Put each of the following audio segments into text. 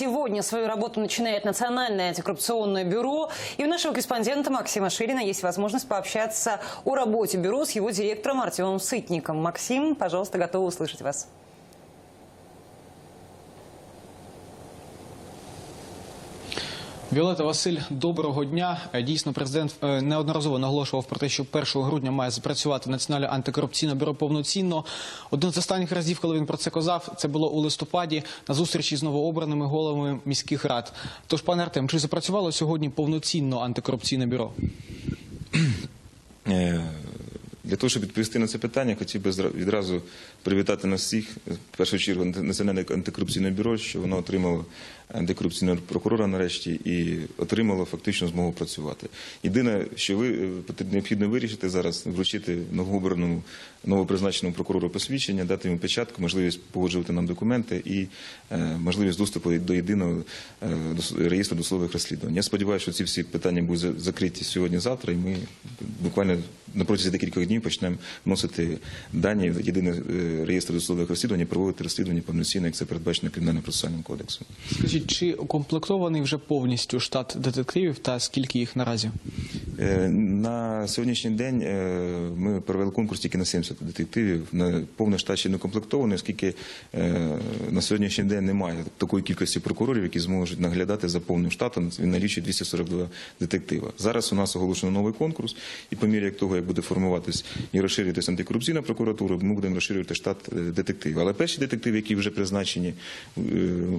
сегодня свою работу начинает Национальное антикоррупционное бюро. И у нашего корреспондента Максима Ширина есть возможность пообщаться о работе бюро с его директором Артемом Сытником. Максим, пожалуйста, готовы услышать вас. Віолета Василь, доброго дня. Е, Дійсно, президент е, неодноразово наголошував про те, що 1 грудня має запрацювати Національне антикорупційне бюро повноцінно. Один з останніх разів, коли він про це казав, це було у листопаді на зустрічі з новообраними головами міських рад. Тож, пане Артем, чи запрацювало сьогодні повноцінно антикорупційне бюро? Для того, щоб відповісти на це питання, хотів би відразу привітати нас всіх, в першу чергу, Національне антикорупційне бюро, що воно отримало антикорупційного прокурора нарешті і отримало фактично змогу працювати. Єдине, що ви е, необхідно вирішити зараз, вручити новообраному, новопризначеному прокурору посвідчення, дати йому печатку, можливість погоджувати нам документи і е, можливість доступу до єдиного е, реєстру досудових розслідувань. Я сподіваюся, що ці всі питання будуть закриті сьогодні-завтра, і ми буквально на протязі декількох днів почнемо вносити дані в єдиний е, реєстр досудових розслідувань і проводити розслідування повноцінно, як це передбачено кримінальним процесуальним кодексом. Скажіть, чи укомплектований вже повністю штат детективів та скільки їх наразі? Е, На сьогоднішній день е, ми провели конкурс тільки на 70 детективів. Повний штат ще не укомплектований, оскільки е, на сьогоднішній день немає такої кількості прокурорів, які зможуть наглядати за повним штатом. Він налічує 242 детектива. Зараз у нас оголошено новий конкурс, і по мірі того, як буде формуватись і розширюватися антикорупційна прокуратура, ми будемо розширювати штат детективів. Але перші детективи, які вже призначені,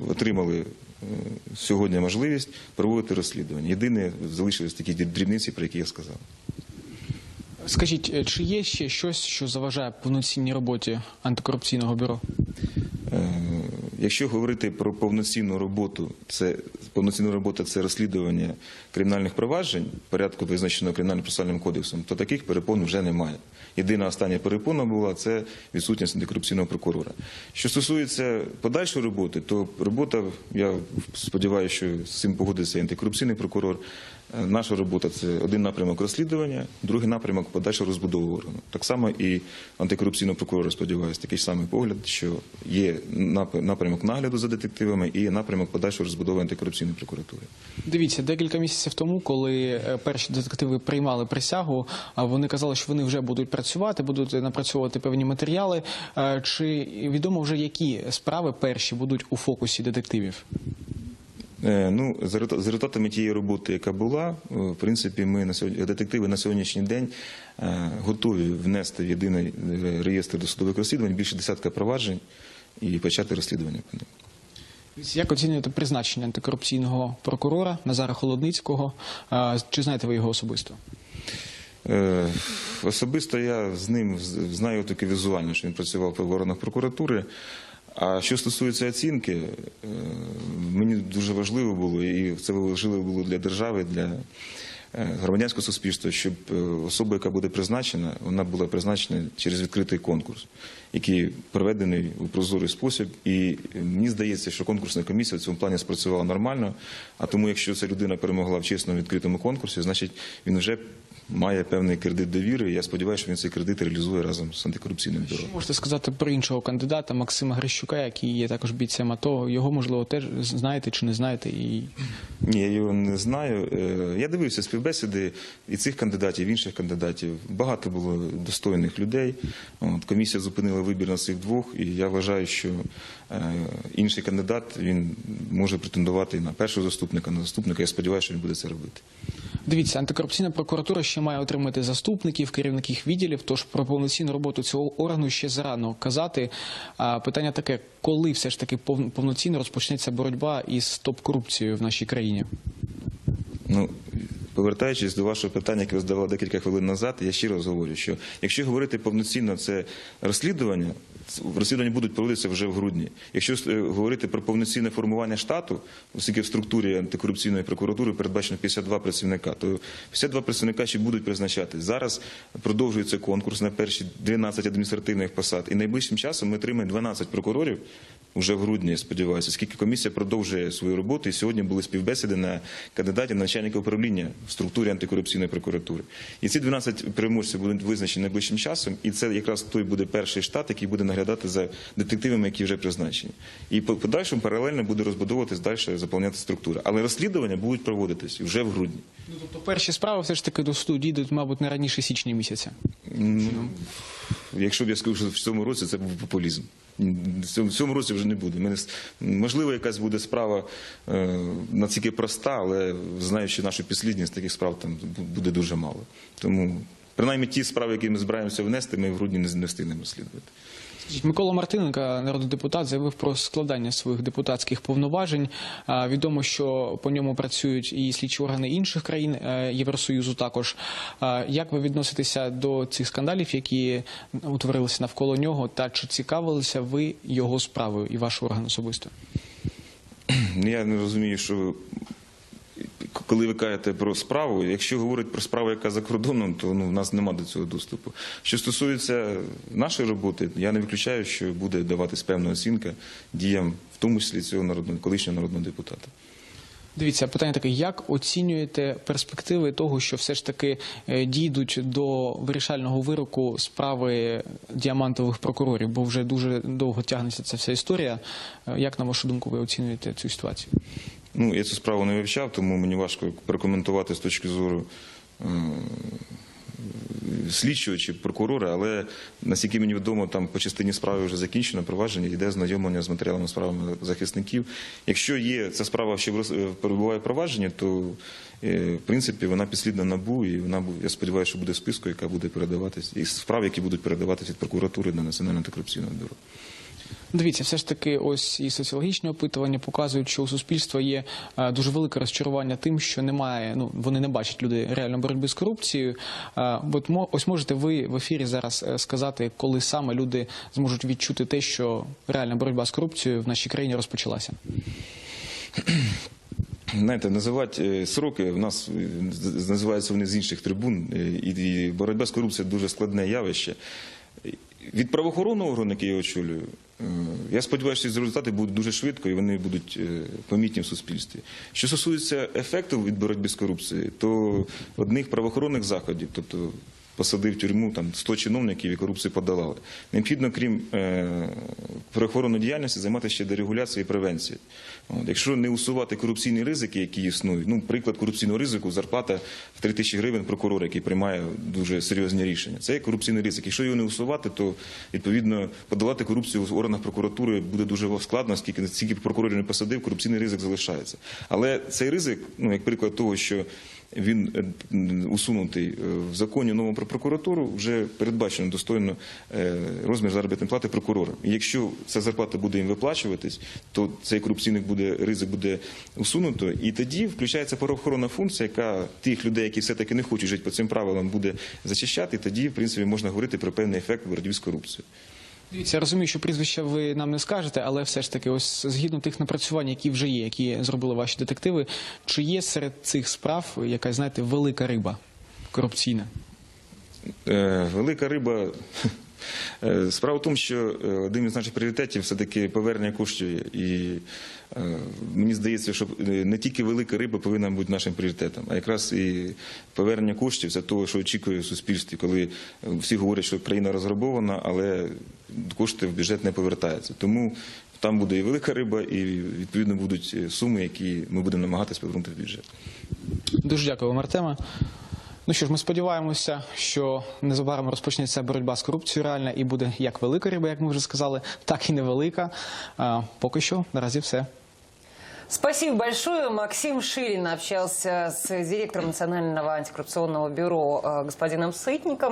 отримали сьогодні можливість проводити розслідування. Єдине залишились такі дрібниці, про які я сказав. Скажіть, е, чи є ще щось, що заважає повноцінній роботі антикорупційного бюро? Якщо говорити про повноцінну роботу, це повноцінна робота це розслідування кримінальних проваджень порядку визначеного кримінальним процесуальним кодексом, то таких перепон вже немає. Єдина остання перепона була це відсутність антикорупційного прокурора. Що стосується подальшої роботи, то робота, я сподіваюся, що з цим погодиться антикорупційний прокурор. Наша робота це один напрямок розслідування, другий напрямок подальшої розбудови органу. Так само і антикорупційного прокурора, сподіваюся, такий самий погляд, що є нап- напрямок нагляду за детективами і напрямок подальшої розбудови антикорупційної прокуратури. Дивіться, декілька місяців тому, коли е, перші детективи приймали присягу, вони казали, що вони вже будуть працювати, будуть напрацьовувати певні матеріали. Е, Чи відомо вже які справи перші будуть у фокусі детективів? Е, Ну, за результат- за результатами тієї роботи, яка була, е, в принципі, ми на сьогодні детективи на сьогоднішній день е, готові внести в єдиний реєстр досудових розслідувань більше десятка проваджень і почати розслідування по ним. Як оцінюєте призначення антикорупційного прокурора Назара Холодницького? Чи знаєте ви його особисто? Особисто я з ним знаю тільки візуально, що він працював в органах прокуратури. А що стосується оцінки, е, мені дуже важливо було, і це важливо було для держави, для е, громадянського суспільства, щоб е, особа, яка буде призначена, вона була призначена через відкритий конкурс, який проведений у прозорий спосіб. І мені здається, що конкурсна комісія в цьому плані спрацювала нормально. А тому, якщо ця людина перемогла в чесному відкритому конкурсі, значить він вже має певний кредит довіри. і Я сподіваюся, що він цей кредит реалізує разом з антикорупційним бюро. Можете сказати про іншого кандидата Максима Грищука, який є також бійцем АТО. Його можливо теж знаєте чи не знаєте? І Ні, я його не знаю. Е, Я дивився співбесіди і цих кандидатів, і інших кандидатів. Багато було достойних людей. От, комісія зупинила вибір на цих двох, і я вважаю, що е, інший кандидат він може претендувати і на першого заступника, на заступника. Я сподіваюся, що він буде це робити. Дивіться, антикорупційна прокуратура ще має отримати заступників, керівників відділів. Тож про повноцінну роботу цього органу ще зарано казати. Питання таке: коли все ж таки повноцінно розпочнеться боротьба із топ-корупцією в нашій країні? Ну, повертаючись до вашого питання, яке ви задавали декілька хвилин назад, я ще раз говорю, що якщо говорити повноцінно це розслідування, розслідування будуть проводитися вже в грудні. Якщо е, говорити про повноцінне формування штату, оскільки в структурі антикорупційної прокуратури передбачено 52 працівника, то 52 працівника ще будуть призначати. Зараз продовжується конкурс на перші 12 адміністративних посад, і найближчим часом ми отримаємо 12 прокурорів Уже в грудні, сподіваюся, оскільки комісія продовжує свою роботу, і сьогодні були співбесіди на кандидатів на начальника управління в структурі антикорупційної прокуратури. І ці 12 переможців будуть визначені найближчим часом, і це якраз той буде перший штат, який буде наглядати за детективами, які вже призначені. І по подальшому паралельно буде розбудовуватись далі, заповняти структура. Але розслідування будуть проводитись вже в грудні. Ну, тобто перші справи все ж таки до суду дійдуть, мабуть, не раніше січня місяця. Ну, якщо б я сказав, що в цьому році це був популізм. В цьому, році вже не буде. Можливо, якась буде справа е, настільки проста, але знаючи нашу підслідність, таких справ там буде дуже мало. Тому, принаймні, ті справи, які ми збираємося внести, ми в грудні не, не встигнемо слідувати. Микола Мартиненко, народний депутат, заявив про складання своїх депутатських повноважень. Відомо, що по ньому працюють і слідчі органи інших країн е, Євросоюзу. Також як ви відноситеся до цих скандалів, які утворилися навколо нього, та чи цікавилися ви його справою і ваш орган особисто? Ну, Я не розумію, що коли ви кажете про справу, якщо говорить про справу, яка за кордоном, то ну, в нас немає до цього доступу. Що стосується нашої роботи, я не виключаю, що буде даватись певна оцінка діям, в тому числі цього народного колишнього народного депутата. Дивіться, питання таке: як оцінюєте перспективи того, що все ж таки е, дійдуть до вирішального вироку справи діамантових прокурорів? Бо вже дуже довго тягнеться ця вся історія. Е, Як на вашу думку ви оцінюєте цю ситуацію? Ну, я цю справу не вивчав, тому мені важко прокоментувати з точки зору е, слідчого чи прокурора, але наскільки мені відомо, там по частині справи вже закінчено провадження, йде знайомлення з матеріалами справами захисників. Якщо є ця справа ще е, перебуває в провадженні, то е, в принципі вона підслідна набу, і вона я сподіваюся, що буде в списку, яка буде передаватись, і справ, які будуть передаватись від прокуратури до Національного антикорупційного бюро. Дивіться, все ж таки, ось і соціологічні опитування показують, що у суспільства є е, дуже велике розчарування тим, що немає. Ну вони не бачать люди реально боротьби з корупцією. Е, От ось можете ви в ефірі зараз е, сказати, коли саме люди зможуть відчути те, що реальна боротьба з корупцією в нашій країні розпочалася. Знаєте, називати сроки в нас називаються вони з інших трибун, і, боротьба з корупцією дуже складне явище. Від правоохоронного органу, який я очолюю, я сподіваюся, що ці результати будуть дуже швидко і вони будуть е, помітні в суспільстві. Що стосується ефекту від боротьби з корупцією, то одних правоохоронних заходів, тобто посадив в тюрму там 100 чиновників і корупцію подолали. Необхідно, крім е, діяльності, займатися ще дерегуляцією і превенцією. Якщо не усувати корупційні ризики, які існують, ну, приклад корупційного ризику, зарплата в 3 тисячі гривень прокурора, який приймає дуже серйозні рішення. Це є корупційний ризик. Якщо його не усувати, то відповідно подолати корупцію в органах прокуратури буде дуже складно, оскільки стільки прокурорів не посадив, корупційний ризик залишається. Але цей ризик, ну як приклад того, що він е, усунутий е, в законі новому про прокуратуру, вже передбачено достойно е, розмір заробітної плати прокурора. І якщо ця зарплата буде їм виплачуватись, то цей корупційний буде ризик буде усунуто, і тоді включається правоохоронна функція, яка тих людей, які все таки не хочуть жити по цим правилам, буде зачищати. І тоді, в принципі, можна говорити про певний ефект боротьби з корупцією. Дивіться, я розумію, що прізвища ви нам не скажете, але все ж таки, ось згідно тих напрацювань, які вже є, які зробили ваші детективи, чи є серед цих справ якась, знаєте, велика риба корупційна? Е, Велика риба. Е, Справа в тому, що е, один із наших пріоритетів все-таки повернення коштів. І мені здається, що е, не тільки велика риба повинна бути нашим пріоритетом, а якраз і повернення коштів це того, що очікує в суспільстві, коли е, всі говорять, що країна розграбована, але кошти в бюджет не повертаються. Тому там буде і велика риба, і відповідно будуть е, суми, які ми будемо намагатися повернути в бюджет. Дуже дякую вам, Артема. Ну що ж, ми сподіваємося, що незабаром розпочнеться боротьба з корупцією реальна і буде як велика риба, як ми вже сказали, так і невелика. Поки що наразі все. Спасибо большое. Максим Ширин общался с директором Национального антикоррупционного бюро э, господином Сытником.